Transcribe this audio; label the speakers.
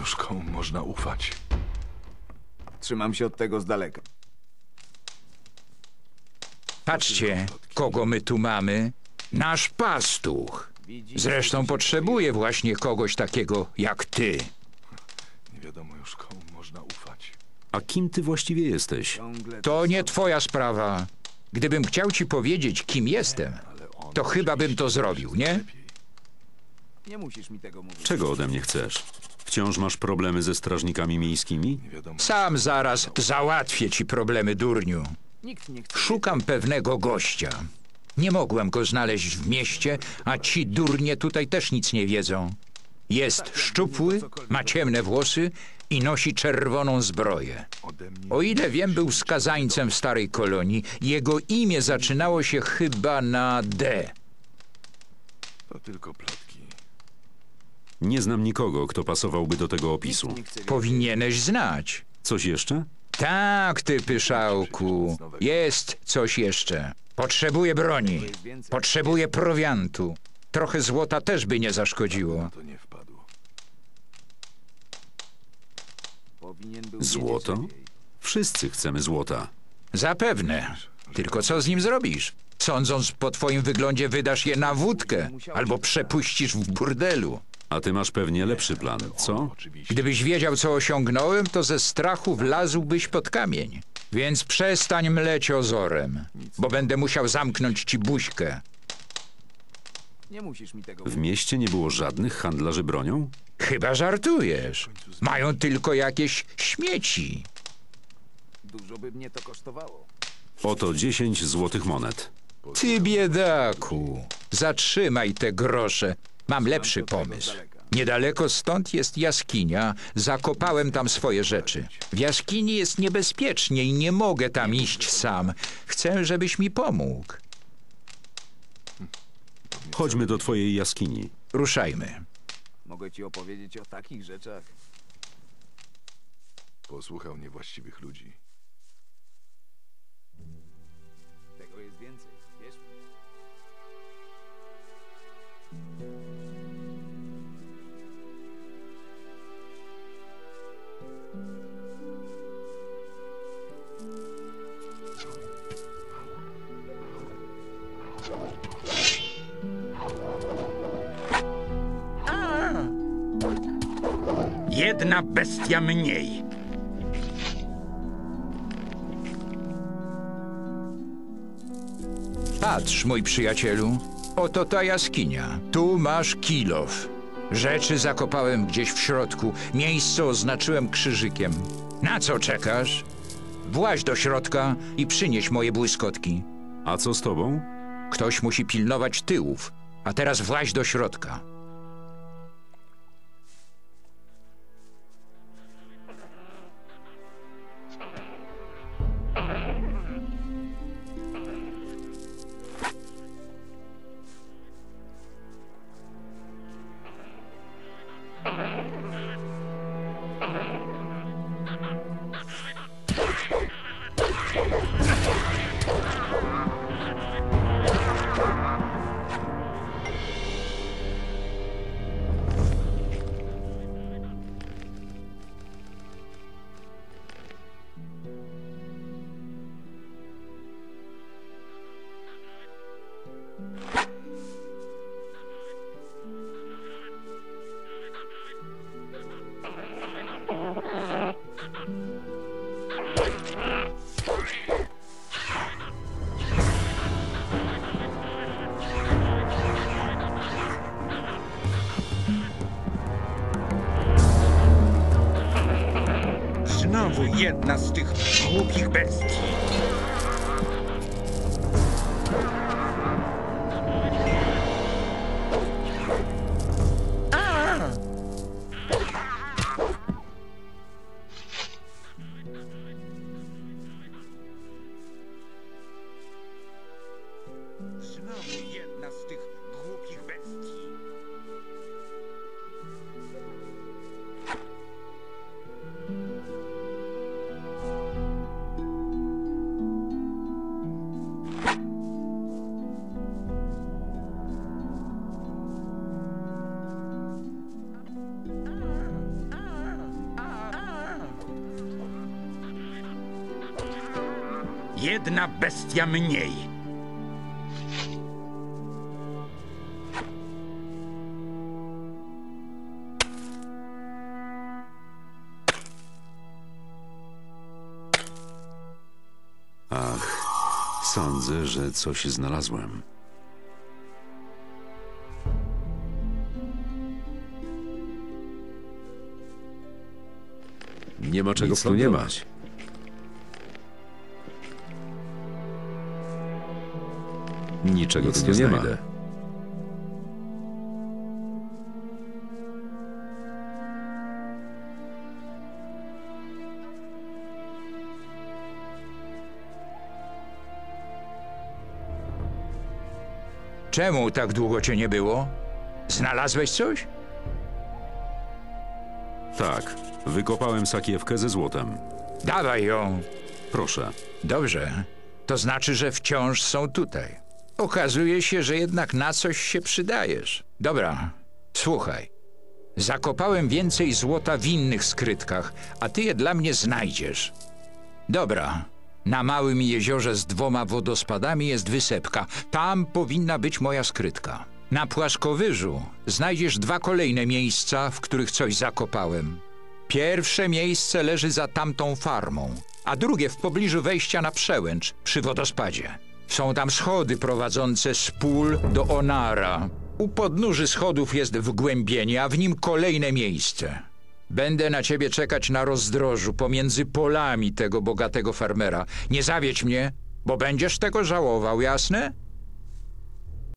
Speaker 1: już komu można ufać.
Speaker 2: Trzymam się od tego z daleka.
Speaker 3: Patrzcie, kogo my tu mamy. Nasz pastuch. Zresztą potrzebuje właśnie kogoś takiego jak ty.
Speaker 1: Nie wiadomo już komu można ufać.
Speaker 4: A kim ty właściwie jesteś?
Speaker 2: Ciągle
Speaker 3: To nie twoja sprawa. Gdybym chciał ci powiedzieć, kim jestem, to chyba bym to zrobił, nie?
Speaker 1: lepiej.
Speaker 2: nie musisz mi tego mówić.
Speaker 4: Czego ode mnie chcesz? Wciąż masz problemy ze strażnikami miejskimi?
Speaker 3: Sam zaraz załatwię ci problemy, durniu. Szukam pewnego gościa. Nie mogłem go znaleźć w mieście, a ci durnie tutaj też nic nie wiedzą. Jest szczupły, ma ciemne włosy i nosi czerwoną zbroję. O ile wiem, był skazańcem w starej kolonii. Jego imię zaczynało się chyba na D.
Speaker 1: to tylko plotki.
Speaker 4: Nie znam nikogo, kto pasowałby do tego opisu.
Speaker 3: Powinieneś znać.
Speaker 4: Coś jeszcze?
Speaker 3: Tak, ty pyszałku. Jest coś jeszcze. Potrzebuję broni. Potrzebuję prowiantu. Trochę złota też by nie zaszkodziło.
Speaker 4: Złoto? Wszyscy chcemy złota.
Speaker 3: Zapewne. Tylko co z nim zrobisz? Sądząc po twoim wyglądzie, wydasz je na wódkę albo przepuścisz w burdelu.
Speaker 4: A ty masz pewnie lepszy plan, co?
Speaker 3: Gdybyś wiedział, co osiągnąłem, to ze strachu wlazłbyś pod kamień. Więc przestań mleć ozorem, bo będę musiał zamknąć ci buźkę.
Speaker 2: Nie musisz mi tego
Speaker 4: W mieście nie było żadnych handlarzy bronią?
Speaker 3: Chyba żartujesz. Mają tylko jakieś śmieci.
Speaker 2: Dużo by mnie to kosztowało.
Speaker 4: Oto 10 złotych monet.
Speaker 3: Ty biedaku, zatrzymaj te grosze. Mam lepszy pomysł. Niedaleko stąd jest jaskinia. Zakopałem tam swoje rzeczy. W jaskini jest niebezpiecznie i nie mogę tam iść sam. Chcę, żebyś mi pomógł.
Speaker 4: Chodźmy do twojej jaskini.
Speaker 3: Ruszajmy.
Speaker 2: Mogę ci opowiedzieć o takich rzeczach.
Speaker 1: Posłuchał niewłaściwych ludzi.
Speaker 3: Jedna bestia mniej. Patrz, mój przyjacielu. Oto ta jaskinia. Tu masz kilof. Rzeczy zakopałem gdzieś w środku. Miejsce oznaczyłem krzyżykiem. Na co czekasz? Właź do środka i przynieś moje błyskotki.
Speaker 4: A co z tobą?
Speaker 3: Ktoś musi pilnować tyłów. A teraz właź do środka.
Speaker 5: Znowu jedna z tych głupich bestii. Jedna bestia mniej.
Speaker 4: Ach, sądzę, że coś znalazłem.
Speaker 6: Nie ma czego
Speaker 4: Nic tu nie ma. Niczego
Speaker 6: Nic tu
Speaker 4: nie
Speaker 6: nie
Speaker 4: znajdę.
Speaker 6: ma.
Speaker 3: Czemu tak długo cię nie było? Znalazłeś coś?
Speaker 4: Tak, wykopałem sakiewkę ze złotem.
Speaker 3: Dawaj ją.
Speaker 4: Proszę.
Speaker 3: Dobrze. To znaczy, że wciąż są tutaj. Okazuje się, że jednak na coś się przydajesz. Dobra, słuchaj. Zakopałem więcej złota w innych skrytkach, a ty je dla mnie znajdziesz. Dobra. Na małym jeziorze z dwoma wodospadami jest wysepka. Tam powinna być moja skrytka. Na płaskowyżu znajdziesz dwa kolejne miejsca, w których coś zakopałem. Pierwsze miejsce leży za tamtą farmą, a drugie w pobliżu wejścia na przełęcz przy wodospadzie. Są tam schody prowadzące z pól do Onara. U podnóży schodów jest wgłębienie, a w nim kolejne miejsce. Będę na ciebie czekać na rozdrożu pomiędzy polami tego bogatego farmera. Nie zawiedź mnie, bo będziesz tego żałował, jasne?